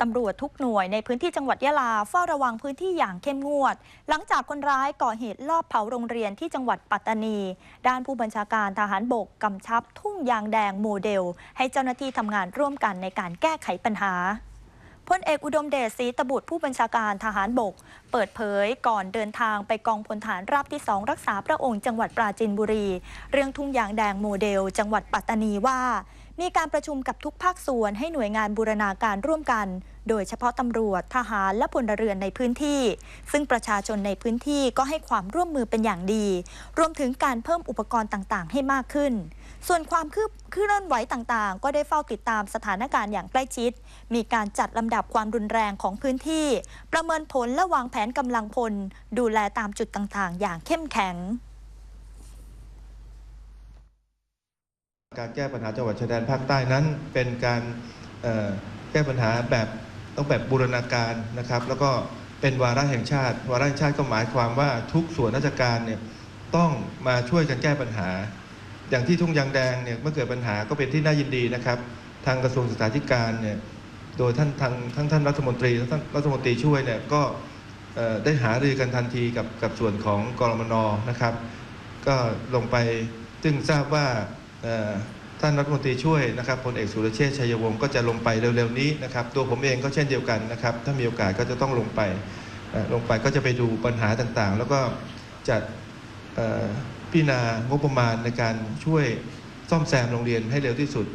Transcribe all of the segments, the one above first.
ตำรวจทุกหน่วยในพื้นที่จังหวัดยะลาเฝ้าระวังพื้นที่อย่างเข้มงวด หลังจากคนร้ายก่อเหตุลอบเผาโรงเรียนที่จังหวัดปัตตานี ด้านผู้บัญชาการทหารบกกำชับทุ่งยางแดงโมเดล ให้เจ้าหน้าที่ทำงานร่วมกันในการแก้ไขปัญหาพลเอกอุดมเดชศรีตบุตรผู้บัญชาการทหารบก เปิดเผยก่อนเดินทางไปกองพลฐานราบที่สองรักษาพระองค์จังหวัดปราจีนบุรี เรื่องทุ่งยางแดงโมเดล จังหวัดปัตตานีว่า มีการประชุมกับทุกภาคส่วนให้หน่วยงานบูรณาการร่วมกัน โดยเฉพาะตำรวจ ทหาร และพลเรือนในพื้นที่ ซึ่งประชาชนในพื้นที่ก็ให้ความร่วมมือเป็นอย่างดี รวมถึงการเพิ่มอุปกรณ์ต่างๆ ให้มากขึ้น ส่วนความคืบเคลื่อนไหวต่างๆ ก็ได้เฝ้าติดตามสถานการณ์อย่างใกล้ชิด มีการจัดลำดับความรุนแรงของพื้นที่ ประเมินผลและวางแผนกำลังพล ดูแลตามจุดต่างๆ อย่างเข้มแข็ง การแก้ปัญหาจังหวัดชายแดนภาคใต้นั้น เป็นการแก้ปัญหาแบบต้องแบบบูรณาการนะครับ แล้วก็เป็นวาระแห่งชาติ วาระแห่งชาติก็หมายความว่าทุกส่วนราชการเนี่ยต้องมาช่วยกันแก้ปัญหา อย่างที่ทุ่งยางแดงเนี่ยเมื่อเกิดปัญหาก็เป็นที่น่ายินดีนะครับ ทางกระทรวงศึกษาธิการเนี่ยโดยท่านทางทั้งท่านรัฐมนตรีและท่านรัฐมนตรีช่วยเนี่ยก็ได้หารือกันทันทีกับกับส่วนของกรมนนะครับ ก็ลงไปซึ่งทราบว่า ท่านรัฐมนตรีช่วยนะครับพลเอกสุรเชษฐ์ชัยวงศ์ก็จะลงไปเร็วๆนี้นะครับตัวผมเองก็เช่นเดียวกันนะครับ ถ้ามีโอกาสก็จะต้องลงไปลงไปก็จะไปดูปัญหาต่างๆ แล้วก็จัดพิจารณางบประมาณในการช่วยซ่อมแซมโรงเรียนให้เร็วที่สุด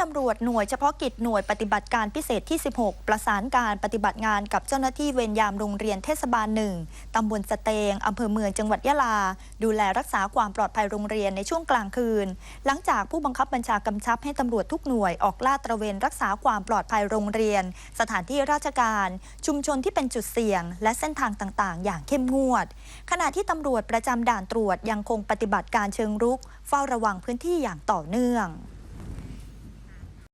ตำรวจหน่วยเฉพาะกิจหน่วยปฏิบัติการพิเศษที่ 16 ประสานการปฏิบัติงานกับเจ้าหน้าที่เวรยามโรงเรียนเทศบาลหนึ่งตำบลสเตงอำเภอเมืองจังหวัดยะลา ดูแลรักษาความปลอดภัยโรงเรียนในช่วงกลางคืน หลังจากผู้บังคับบัญชากำชับให้ตำรวจทุกหน่วยออกลาดตระเวนรักษาความปลอดภัยโรงเรียน สถานที่ราชการ ชุมชนที่เป็นจุดเสี่ยง และเส้นทางต่างๆ อย่างเข้มงวด ขณะที่ตำรวจประจำด่านตรวจยังคงปฏิบัติการเชิงรุก เฝ้าระวังพื้นที่อย่างต่อเนื่อง